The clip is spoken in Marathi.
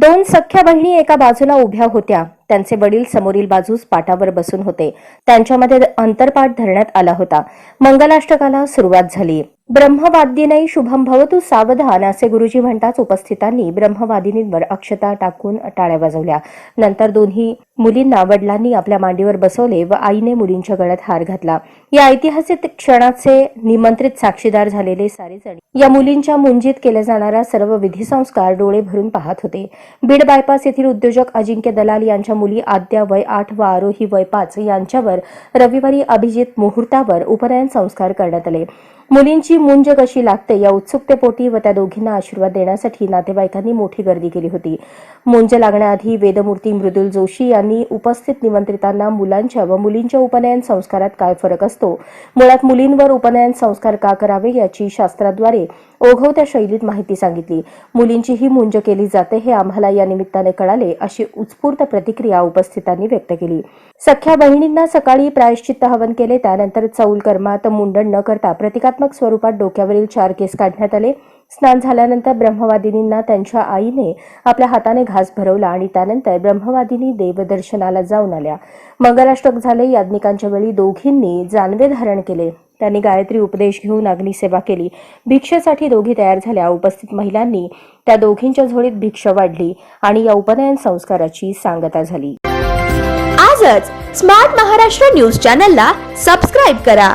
दोन सख्या बहिणी एका बाजूला उभ्या होत्या. त्यांचे वडील समोरील बाजूस पाटावर बसून होते. त्यांच्यामध्ये अंतरपाठ धरण्यात आला होता. मंगलाष्टकाला सुरुवात झाली. ब्रह्मवाद्यीने शुभम भवतु सावधान असे गुरुजी म्हणताच उपस्थितांनी ब्रह्मवादिनींवर अक्षता टाकून टाळ्या वाजवल्या. नंतर दोन्ही मुलींना वडिलांनी आपल्या मांडीवर बसवले व आईने मुलींच्या गळ्यात हार घातला. या ऐतिहासिक क्षणाचे निमंत्रित साक्षीदार झालेले सारेजण या मुलींच्या मुंजीत केल्या जाणारा सर्व विधी संस्कार डोळे भरून पाहत होते. बीड बायपास येथील उद्योजक अजिंक्य दलाल यांच्या मुली आद्या वय आठ व आरोही वय पाच यांच्यावर रविवारी अभिजित मुहूर्तावर उपनयन संस्कार करण्यात आले. मुलींची मुंज कशी लागते या उत्सुकतेपोटी व त्या दोघींना आशीर्वाद देण्यासाठी नातेवाईकांनी मोठी गर्दी केली होती. मुंज लागण्याआधी वेदमूर्ती मृदुल जोशी यांनी उपस्थित निमंत्रितांना मुलांच्या व मुलींच्या उपनयन संस्कारात काय फरक असतो? मुळात मुलींवर उपनयन संस्कार का करावे याची शास्त्राद्वारे ओघवत्या शैलीत माहिती सांगितली. मुलींची ही मुंज केली जाते हे आम्हाला या निमित्ताने कळाले अशी उत्स्फूर्त प्रतिक्रिया उपस्थितांनी व्यक्त केली. सख्या बहिणींना सकाळी प्रायश्चित्त हवन केले त्यानंतर चौल कर्मात मुंडन न करता प्रतिकात्मक स्वरूपात डोक्यावरील चार केस काढण्यात आले. स्नान झाल्यानंतर ब्रह्मवादिनींना त्यांच्या आईने आपल्या हाताने घास भरवला आणि त्यानंतर ब्रह्मवादिनी देवदर्शनाला जाऊन आल्या. मंगलाष्टक झाले याज्ञिकांच्या वेळी दोघींनी जानवे धारण केले. त्यांनी गायत्री उपदेश घेऊन अग्निसेवा केली. भिक्षेसाठी दोघी तयार झाल्या. उपस्थित महिलांनी त्या दोघींच्या झोळीत भिक्ष वाढली आणि या उपनयन संस्काराची सांगता झाली. आजच स्मार्ट महाराष्ट्र न्यूज चॅनलला सबस्क्राईब करा.